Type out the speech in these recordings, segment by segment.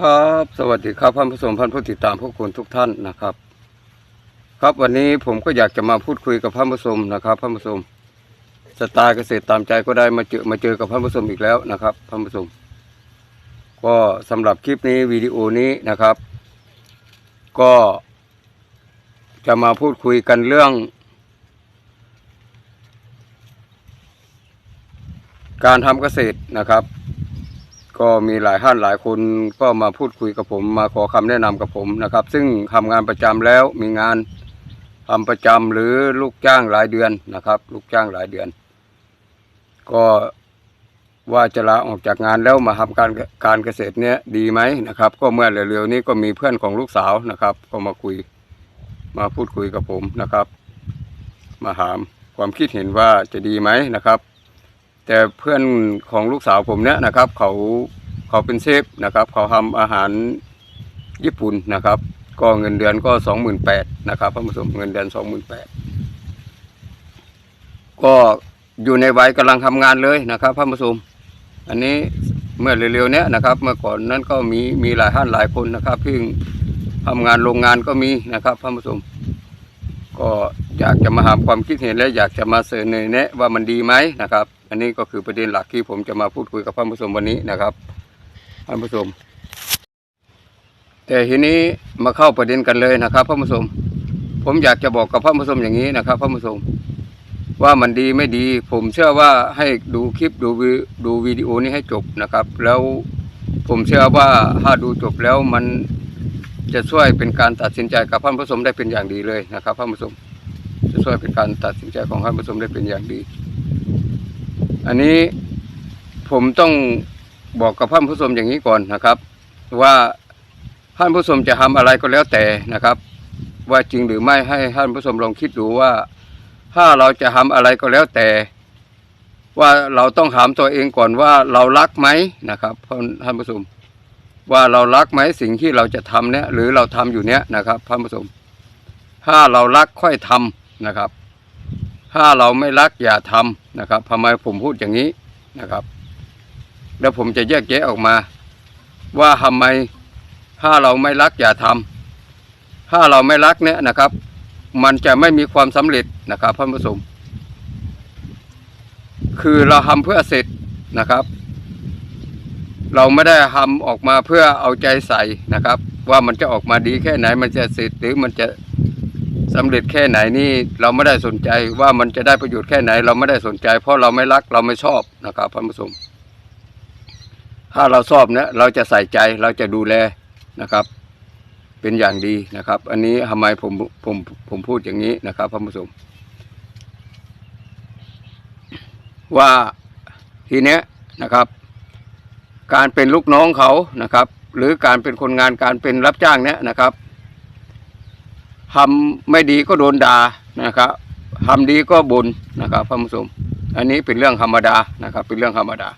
ครับ สวัสดีครับท่านผู้ชมท่านผู้ติดตามพวกคุณทุกท่านนะครับ ครับวันนี้ผมก็อยากจะมาพูดคุยกับท่านผู้ชมนะครับท่านผู้ชมสไตล์เกษตรตามใจก็ได้มาเจอมาเจอกับท่านผู้ชมอีกแล้วนะครับท่านผู้ชมก็สำหรับคลิปนี้วิดีโอนี้นะครับ ก็จะมาพูดคุยกันเรื่อง การทำเกษตรนะครับ ก็มีหลายท่านหลายคนก็มาพูดคุยกับผมมาขอคำแนะนำกับผมนะครับ ซึ่งทำงานประจำแล้วมีงานทำประจำหรือลูกจ้างรายเดือนนะครับ ลูกจ้างรายเดือน ก็ว่าจะลาออกจากงานแล้วมาทำการการเกษตรเนี้ยดีไหมนะครับ ก็เมื่อเร็วๆนี้ก็มีเพื่อนของลูกสาวนะครับ ก็มาคุยมาพูดคุยกับผมนะครับ มาถามความคิดเห็นว่าจะดีไหมนะครับ แต่เพื่อนของลูกสาวผมเนี่ยนะครับเขาเขาเป็นเชฟนะครับเขาทำอาหารญี่ปุ่นนะครับ ก็เงินเดือนก็สองหมื่นแปดนะครับท่านผู้ชมเงินเดือนสองหมื่นแปดก็อยู่ในวัยกำลังทำงานเลยนะครับท่านผู้ชมอันนี้เมื่อเร็วๆเนี้ยนะครับ เมื่อก่อนนั้นก็มีมีหลายท่านหลายคนนะครับที่ทำงานโรงงานก็มีนะครับท่านผู้ชมก็อยากจะมาหาความคิดเห็นและอยากจะมาเสนอแนะว่ามันดีไหมนะครับ อันนี้ก็คือประเด็นหลักที่ผมจะมาพูดคุยกับท่านผู้ชมวันนี้นะครับท่านผู้ชม แต่ทีนี้มาเข้าประเด็นกันเลยนะครับท่านผู้ชม ผมอยากจะบอกกับท่านผู้ชมอย่างนี้นะครับท่านผู้ชม ว่ามันดีไม่ดี ผมเชื่อว่าให้ดูคลิปดูวิดูวิดีโอนี้ให้จบนะครับ แล้วผมเชื่อว่าถ้าดูจบแล้วมันจะช่วยเป็นการตัดสินใจกับท่านผู้ชมได้เป็นอย่างดีเลยนะครับท่านผู้ชมจะช่วยเป็นการตัดสินใจของท่านผู้ชมได้เป็นอย่างดี อันนี้ผมต้องบอกกับท่านผู้ชมอย่างนี้ก่อนนะครับ ว่าท่านผู้ชมจะทำอะไรก็แล้วแต่นะครับ ว่าจริงหรือไม่ให้ท่านผู้ชมลองคิดดูว่า ถ้าเราจะทำอะไรก็แล้วแต่ ว่าเราต้องถามตัวเองก่อนว่าเรารักไหมนะครับท่านผู้ชมว่าเรารักไหมสิ่งที่เราจะทำเนี่ยหรือเราทำอยู่เนี้ยนะครับท่านผู้ชมถ้าเรารักค่อยทำนะครับ ถ้าเราไม่รักอย่าทำ นะครับทำไมผมพูดอย่างนี้นะครับ แล้วผมจะแยกแยะออกมา ว่าทำไมถ้าเราไม่รักอย่าทำถ้าเราไม่รักเนี่ยนะครับ มันจะไม่มีความสำเร็จนะครับท่านผู้ชมคือเราทำเพื่อเสร็จนะครับ เราไม่ได้ทำออกมาเพื่อเอาใจใส่นะครับ ว่ามันจะออกมาดีแค่ไหนมันจะเสร็จหรือมันจะ สำเร็จแค่ไหนนี่เราไม่ได้สนใจว่ามันจะได้ประโยชน์แค่ไหน เราไม่ได้สนใจ เพราะเราไม่รักเราไม่ชอบนะครับท่านผู้ชมถ้าเราชอบเนี่ยเราจะใส่ใจเราจะดูแลนะครับ เป็นอย่างดีนะครับ อันนี้ทำไมผมผมผมพูดอย่างนี้นะครับท่านผู้ชมว่าทีเนี้ยนะครับ การเป็นลูกน้องเขานะครับ หรือการเป็นคนงานการเป็นรับจ้างเนี้ยนะครับ ทำไม่ดีก็โดนด่านะครับทำดีก็บ่นนะครับท่านผู้ชมอันนี้เป็นเรื่องธรรมดานะครับ เป็นเรื่องธรรมดา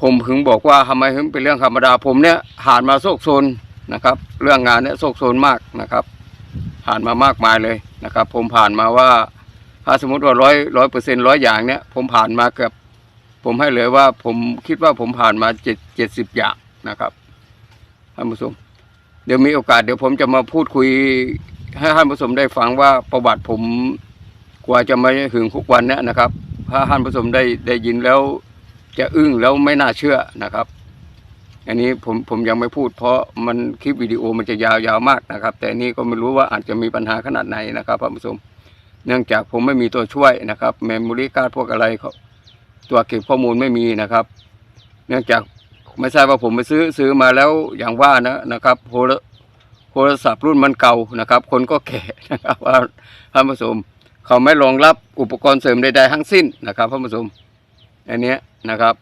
ผมถึงบอกว่าทำไมถึงเป็นเรื่องธรรมดา ผมเนี้ยผ่านมาโศกโซนนะครับ เรื่องงานเนี้ยโศกโซนมากนะครับ ผ่านมามากมายเลยนะครับ ผมผ่านมาว่าถ้าสมมติว่าร้อยร้อยเปอร์เซ็นร้อยอย่างเนี้ยผมผ่านมาเกือบผมให้เลยว่าผมคิดว่าผมผ่านมาเจ็ดเจ็ดสิบอย่างนะครับท่านผู้ชม เดี๋ยวมีโอกาสเดี๋ยวผมจะมาพูดคุยให้ท่านผู้ชมได้ฟังว่าประวัติผมกว่าจะมาถึงทุกวันนี้นะครับ ถ้าท่านผู้ชมได้ได้ยินแล้วจะอึ้งแล้วไม่น่าเชื่อนะครับ อันนี้ผมผมยังไม่พูดเพราะมันคลิปวิดีโอมันจะยาวยาวมากนะครับ แต่นี่ก็ไม่รู้ว่าอาจจะมีปัญหาขนาดไหนนะครับท่านผู้ชม เนื่องจากผมไม่มีตัวช่วยนะครับเมมโมรี่การ์ดพวกอะไรเขาตัวเก็บข้อมูลไม่มีนะครับ เนื่องจาก ไม่ใช่ว่าผมไปซื้อซื้อมาแล้วอย่างว่านะนะครับโทรโทรศัพท์รุ่นมันเก่านะครับ คนก็แก่นะครับว่าท่านผู้ชมเขาไม่รองรับอุปกรณ์เสริมใดๆทั้งสิ้นนะครับท่านผู้ชมอันนี้นะครับ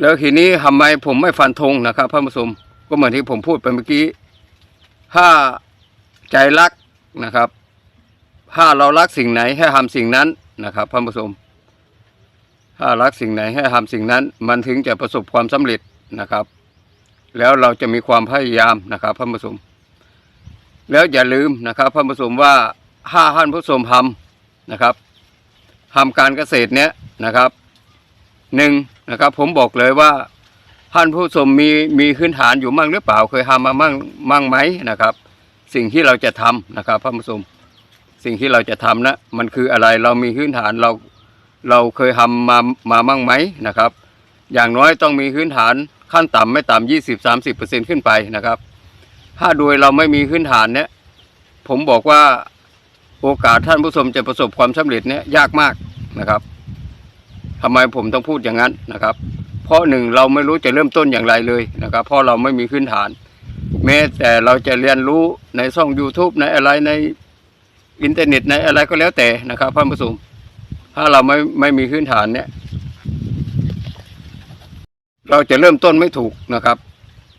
แล้วทีนี้ทำไมผมไม่ฟันธงนะครับท่านผู้ชมก็เหมือนที่ผมพูดไปเมื่อกี้ ถ้าใจรักนะครับ ถ้าเรารักสิ่งไหนให้ทำสิ่งนั้นนะครับท่านผู้ชม ถ้ารักสิ่งไหนให้ทำสิ่งนั้น มันถึงจะประสบความสำเร็จนะครับ แล้วเราจะมีความพยายามนะครับท่านผู้ชมแล้วอย่าลืมนะครับท่านผู้ชมว่าถ้าท่านผู้ชมทำนะครับทำการเกษตรเนี้ยนะครับหนึ่งนะครับผมบอกเลยว่าท่านผู้ชมมีมีพื้นฐานอยู่มั่งหรือเปล่าเคยทำมามั่งมั่งไหมนะครับ สิ่งที่เราจะทำนะครับท่านผู้ชมสิ่งที่เราจะทำนะมันคืออะไรเรามีพื้นฐานเรา เราเคยทำมามามั่งไหมนะครับ อย่างน้อยต้องมีพื้นฐานขั้นต่ำไม่ต่ำยี่สิบสามสิบเปอร์เซ็นขึ้นไปนะครับ ถ้าโดยเราไม่มีพื้นฐานเนี่ยผมบอกว่าโอกาสท่านผู้ชมจะประสบความสำเร็จเนี่ยยากมากนะครับทำไมผมต้องพูดอย่างนั้นนะครับ เพราะหนึ่งเราไม่รู้จะเริ่มต้นอย่างไรเลยนะครับ เพราะเราไม่มีพื้นฐาน แม้แต่เราจะเรียนรู้ในช่อง YouTube ในอะไรในอินเทอร์เน็ตในอะไรก็แล้วแต่นะครับท่านผู้ชม ถ้าเราไม่ไม่มีพื้นฐานเนี่ย เราจะเริ่มต้นไม่ถูกนะครับ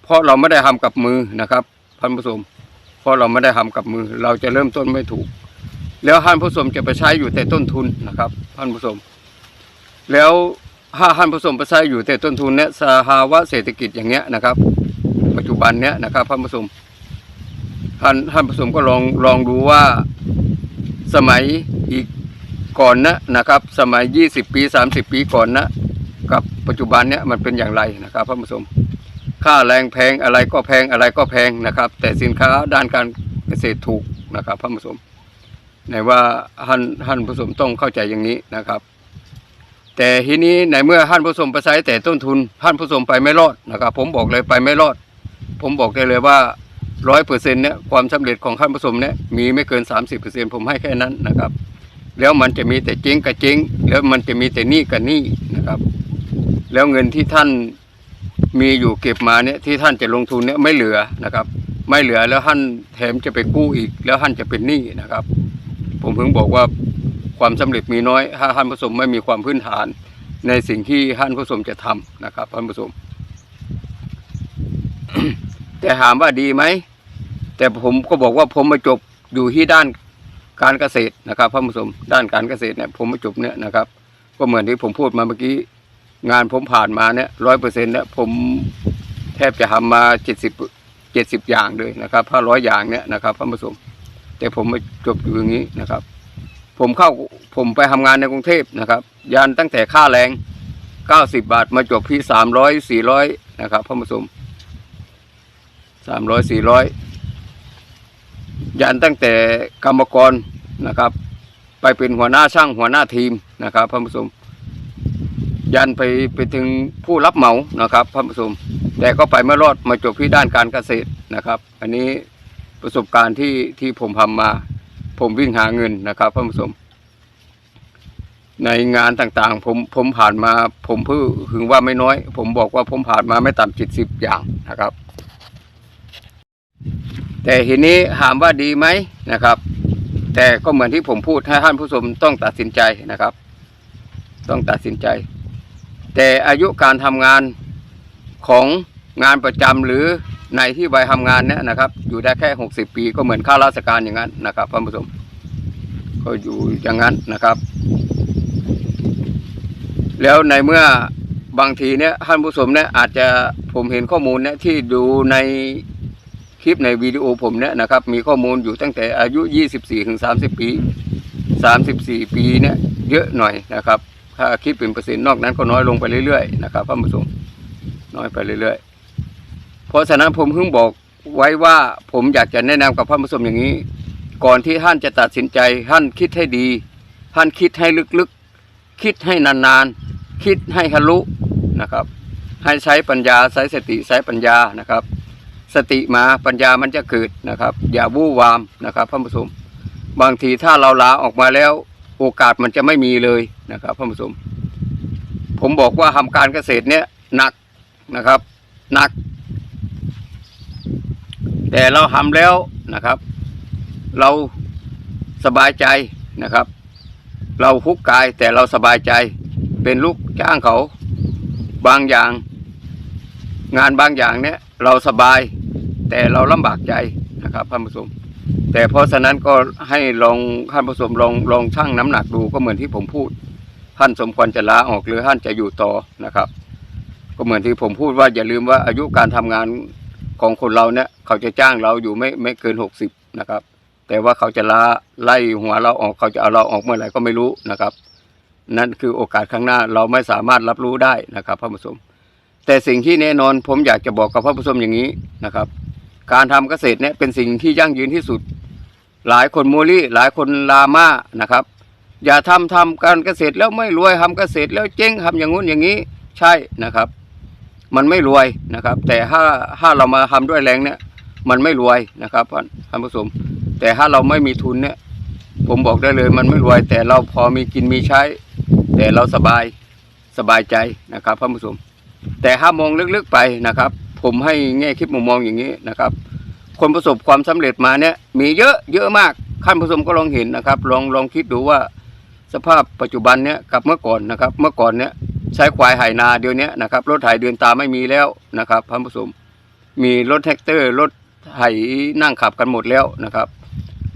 เพราะเราไม่ได้ทำกับมือนะครับท่านผู้ชมเพราะเราไม่ได้ทำกับมือ เราจะเริ่มต้นไม่ถูก แล้วท่านผู้ชมจะไปใช้อยู่แต่ต้นทุนนะครับท่านผู้ชมแล้วถ้าท่านผู้ชมไปใช้อยู่แต่ต้นทุนเนี่ยสภาวะเศรษฐกิจอย่างเงี้ยนะครับ ปัจจุบันเนี้ยนะครับท่านผู้ชมท่านท่านผู้ชมก็ลองลองดูว่าสมัยอีก ก่อนนะนะครับสมัยยี่สิบปีสามสิบปีก่อนนะกับปัจจุบันเนี้ยมันเป็นอย่างไรนะครับท่านผู้ชมค่าแรงแพงอะไรก็แพงอะไรก็แพงนะครับ แต่สินค้าด้านการเกษตรถูกนะครับท่านผู้ชมในว่าท่านท่านผู้ชมต้องเข้าใจอย่างนี้นะครับ แต่ทีนี้ในเมื่อท่านผู้ชมไปใช้แต่ต้นทุนท่านผู้ชมไปไม่รอดนะครับ ผมบอกเลยไปไม่รอด ผมบอกได้เลยว่าร้อยเปอร์เซ็นเนี่ยความสำเร็จของท่านผู้ชมเนี่ยมีไม่เกินสามสิบเปอร์เซ็นผมให้แค่นั้นนะครับ แล้วมันจะมีแต่เจ๊งกับเจ๊งแล้วมันจะมีแต่หนี้กับหนี้นะครับ แล้วเงินที่ท่านมีอยู่เก็บมาเนี่ยที่ท่านจะลงทุนเนี่ยไม่เหลือนะครับ ไม่เหลือแล้วท่านแถมจะไปกู้อีก แล้วท่านจะเป็นหนี้นะครับ ผมเพิ่งบอกว่าความสำเร็จมีน้อย ถ้าท่านผู้ชมไม่มีความพื้นฐานในสิ่งที่ท่านผู้ชมจะทำนะครับท่านผู้ชมแต่ถามว่าดีไหมแต่ผมก็บอกว่าผมมาจบอยู่ที่ด้าน การเกษตรนะครับท่านผู้ชมด้านการเกษตรเนี่ยผมมาจบเนี่ยนะครับ ก็เหมือนที่ผมพูดมาเมื่อกี้งานผมผ่านมาเนี่ยร้อยเปอร์เซ็นต์เนี่ยผมแทบจะทำมาเจ็ดสิบเจ็ดสิบอย่างเลยนะครับถ้าร้อยอย่างเนี่ยนะครับท่านผู้ชมแต่ผมมาจบอยู่อย่างนี้นะครับ ผมเข้าผมไปทำงานในกรุงเทพนะครับยานตั้งแต่ค่าแรงเก้าสิบบาทมาจบที่สามร้อยสี่ร้อยนะครับท่านผู้ชมสามร้อยสี่ร้อย ยันตั้งแต่กรรมกรนะครับ ไปเป็นหัวหน้าช่างหัวหน้าทีมนะครับท่านผู้ชมยันไปไปถึงผู้รับเหมานะครับท่านผู้ชมแต่ก็ไปไม่รอดมาจบที่ด้านการเกษตรนะครับ อันนี้ประสบการณ์ที่ที่ผมทำมา ผมวิ่งหาเงินนะครับท่านผู้ชมในงานต่างๆ ผมผมผ่านมาผมเพิ่งถึงว่าไม่น้อย ผมบอกว่าผมผ่านมาไม่ต่ำจิตสิบอย่างนะครับ แต่ทีนี้ถามว่าดีไหมนะครับ แต่ก็เหมือนที่ผมพูดให้ท่านผู้ชมต้องตัดสินใจนะครับ ต้องตัดสินใจ แต่อายุการทำงานของงานประจำหรือในที่ใบทำงานเนี่ยนะครับ อยู่ได้แค่หกสิบปีก็เหมือนข้าราชการอย่างนั้นนะครับท่านผู้ชมก็อยู่อย่างนั้นนะครับ แล้วในเมื่อบางทีเนี่ยท่านผู้ชมเนี่ยอาจจะผมเห็นข้อมูลเนี่ยที่ดูใน คลิปในวิดีโอผมเนี่ยนะครับ มีข้อมูลอยู่ตั้งแต่อายุ 24ถึง30 ปี 34 ปีเนี่ยเยอะหน่อยนะครับ ถ้าคิดเป็นเปอร์เซ็นต์นอกนั้นก็น้อยลงไปเรื่อยๆนะครับท่านผู้ชมน้อยไปเรื่อยๆ เพราะฉะนั้นผมเพิ่งบอกไว้ว่าผมอยากจะแนะนำกับท่านผู้ชมอย่างนี้ ก่อนที่ท่านจะตัดสินใจท่านคิดให้ดี ท่านคิดให้ลึกๆ คิดให้นานๆ คิดให้ทะลุนะครับ ให้ใช้ปัญญาใช้สติใช้ปัญญานะครับ สติมาปัญญามันจะเกิดนะครับ อย่าวู่วามนะครับท่านผู้ชมบางทีถ้าเราลาออกมาแล้วโอกาสมันจะไม่มีเลยนะครับท่านผู้ชมผมบอกว่าทำการเกษตรเนี่ยหนักนะครับหนัก แต่เราทำแล้วนะครับ เราสบายใจนะครับ เราคุกกายแต่เราสบายใจเป็นลูกจ้างเขาบางอย่าง งานบางอย่างเนี่ยเราสบาย แต่เราลำบากใจนะครับท่านผู้ชมแต่เพราะฉะนั้นก็ให้ลองท่านผู้ชมลองลองชั่งน้ำหนักดูก็เหมือนที่ผมพูดท่านสมควรจะลาออกหรือท่านจะอยู่ต่อนะครับ ก็เหมือนที่ผมพูดว่าอย่าลืมว่าอายุการทำงานของคนเราเนี่ยเขาจะจ้างเราอยู่ไม่ไม่เกินหกสิบนะครับ แต่ว่าเขาจะลาไล่หัวเราออกเขาจะเอาเราออกเมื่อไหร่ก็ไม่รู้นะครับ นั่นคือโอกาสข้างหน้าเราไม่สามารถรับรู้ได้นะครับท่านผู้ชมแต่สิ่งที่แน่นอนผมอยากจะบอกกับท่านผู้ชมอย่างนี้นะครับ การทำเกษตรเนี่ยเป็นสิ่งที่ยั่งยืนที่สุด หลายคนมูลี่หลายคนลามานะครับ อย่าทำทำการเกษตรแล้วไม่รวยทำเกษตรแล้วเจ๊งทำอย่างงู้นอย่างนี้ใช่นะครับ มันไม่รวยนะครับ แต่ถ้าถ้าเรามาทำด้วยแรงเนี่ย มันไม่รวยนะครับท่านผู้ชมแต่ถ้าเราไม่มีทุนเนี่ย ผมบอกได้เลยมันไม่รวย แต่เราพอมีกินมีใช้ แต่เราสบายสบายใจนะครับท่านผู้ชมแต่ถ้ามองลึกๆไปนะครับ ผมให้แง่คิดมุมมองอย่างนี้นะครับ คนประสบความสำเร็จมาเนี่ยมีเยอะเยอะมากท่านผู้ชมก็ลองเห็นนะครับ ลองลองคิดดูว่าสภาพปัจจุบันเนี่ยกับเมื่อก่อนนะครับ เมื่อก่อนเนี่ยใช้ควายไถนาเดียวนี้นะครับรถไถเดินตาไม่มีแล้วนะครับท่านผู้ชมมีรถแท็กเตอร์รถไถนั่งขับกันหมดแล้วนะครับ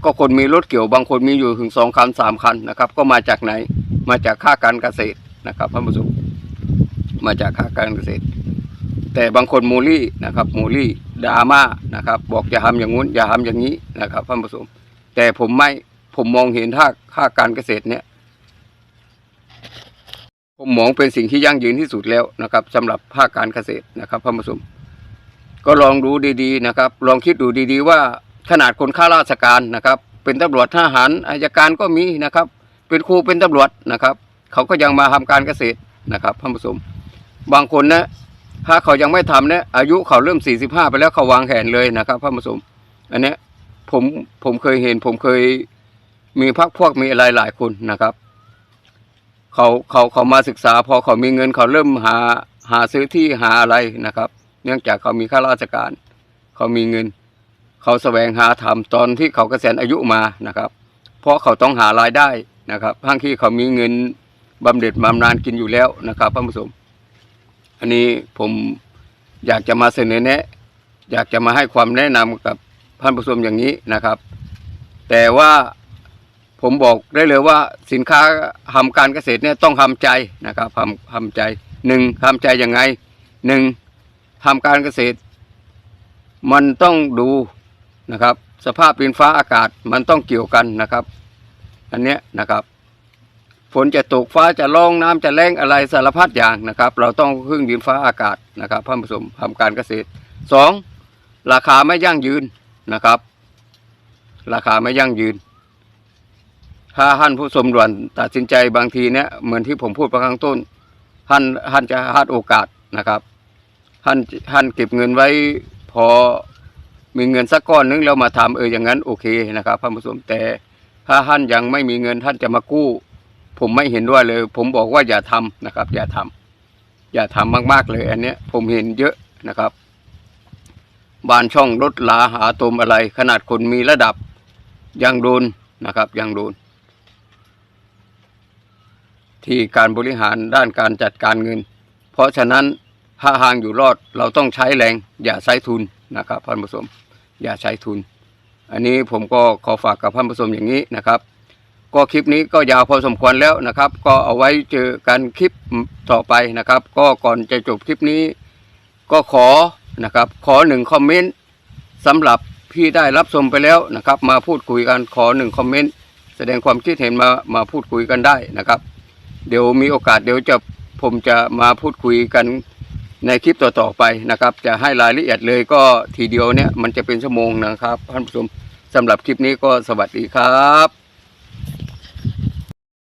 ก็คนมีรถเกี่ยวบางคนมีอยู่ถึงสองคันสามคันนะครับ ก็มาจากไหน มาจากค่าการเกษตรนะครับท่านผู้ชมมาจากค่าการเกษตร แต่บางคนมูลี่นะครับมูลี่ดราม่านะครับบอกอย่าทำอย่างงู้นอย่าทำอย่างนี้นะครับท่านผู้ชมแต่ผมไม่ผมมองเห็นท่าค่าการเกษตรเนี่ยผมมองเป็นสิ่งที่ยั่งยืนที่สุดแล้วนะครับสำหรับภาคการเกษตรนะครับท่านผู้ชมก็ลองดูดีๆนะครับ ลองคิดดูดีๆ ว่าขนาดคนข้าราชการนะครับ เป็นตำรวจทหารอายการก็มีนะครับ เป็นครูเป็นตำรวจนะครับ เขาก็ยังมาทำการเกษตรนะครับท่านผู้ชมบางคนนะ ถ้าเขายังไม่ทำเนี่ยอายุเขาเริ่มสี่สิบห้าไปแล้วเขาวางแผนเลยนะครับท่านผู้ชมอันเนี้ยผมผมเคยเห็นผมเคยมีพักพวกมีอะไรหลายคนนะครับ เขาเขาเขามาศึกษา พอเขามีเงินเขาเริ่มหาหาซื้อที่หาอะไรนะครับ เนื่องจากเขามีข้าราชการ เขามีเงิน เขาแสวงหาทำตอนที่เขาเกษียณอายุมานะครับ เพราะเขาต้องหารายได้นะครับทั้งที่เขามีเงินบำเหน็จบำนาญกินอยู่แล้วนะครับท่านผู้ชม อันนี้ผมอยากจะมาเสนอแนะ อยากจะมาให้ความแนะนำกับท่านผู้ชมอย่างนี้นะครับ แต่ว่าผมบอกได้เลยว่าสินค้าทำการเกษตรเนี่ยต้องทำใจนะครับทำทำใจหนึ่งทำใจยังไงหนึ่งทำการเกษตร มันต้องดูนะครับ สภาพดินฟ้าอากาศมันต้องเกี่ยวกันนะครับ อันเนี้ยนะครับ ฝนจะตกฟ้าจะร้องน้ำจะแรงอะไรสารพัดอย่างนะครับ เราต้องพึ่งดินฟ้าอากาศนะครับท่านผู้ชมทำการเกษตรสองราคาไม่ยั่งยืนนะครับ ราคาไม่ยั่งยืน ถ้าท่านผู้ชมด่วนตัดสินใจบางทีเนี่ยเหมือนที่ผมพูดไปข้างต้นท่านท่านจะพลาดโอกาสนะครับท่านท่านเก็บเงินไว้พอมีเงินสักก้อนนึงแล้วมาทำเอออย่างนั้นโอเคนะครับท่านผู้ชมแต่ถ้าท่านยังไม่มีเงินท่านจะมากู้ ผมไม่เห็นด้วยเลย ผมบอกว่าอย่าทำนะครับ อย่าทำอย่าทำมาก ๆเลย อันเนี้ยผมเห็นเยอะนะครับ บานช่องรถลาหาตมอะไร ขนาดคนมีระดับยังโดนนะครับยังโดน ที่การบริหารด้านการจัดการเงิน เพราะฉะนั้นถ้าหางอยู่รอดเราต้องใช้แรง อย่าใช้ทุนนะครับท่านผู้ชมอย่าใช้ทุน อันนี้ผมก็ขอฝากกับท่านผู้ชมอย่างนี้นะครับ ก็คลิปนี้ก็ยาวพอสมควรแล้วนะครับ ก็เอาไว้เจอกันคลิปต่อไปนะครับ ก็ก่อนจะจบคลิปนี้ ก็ขอนะครับ ขอหนึ่งคอมเมนต์สำหรับพี่ได้รับชมไปแล้วนะครับ มาพูดคุยกันขอหนึ่งคอมเมนต์แสดงความคิดเห็นมามาพูดคุยกันได้นะครับ เดี๋ยวมีโอกาสเดี๋ยวจะผมจะมาพูดคุยกันในคลิปต่อๆไปนะครับ จะให้รายละเอียดเลยก็ทีเดียวเนี่ยมันจะเป็นชั่วโมงนะครับท่านผู้ชมสำหรับคลิปนี้ก็สวัสดีครับ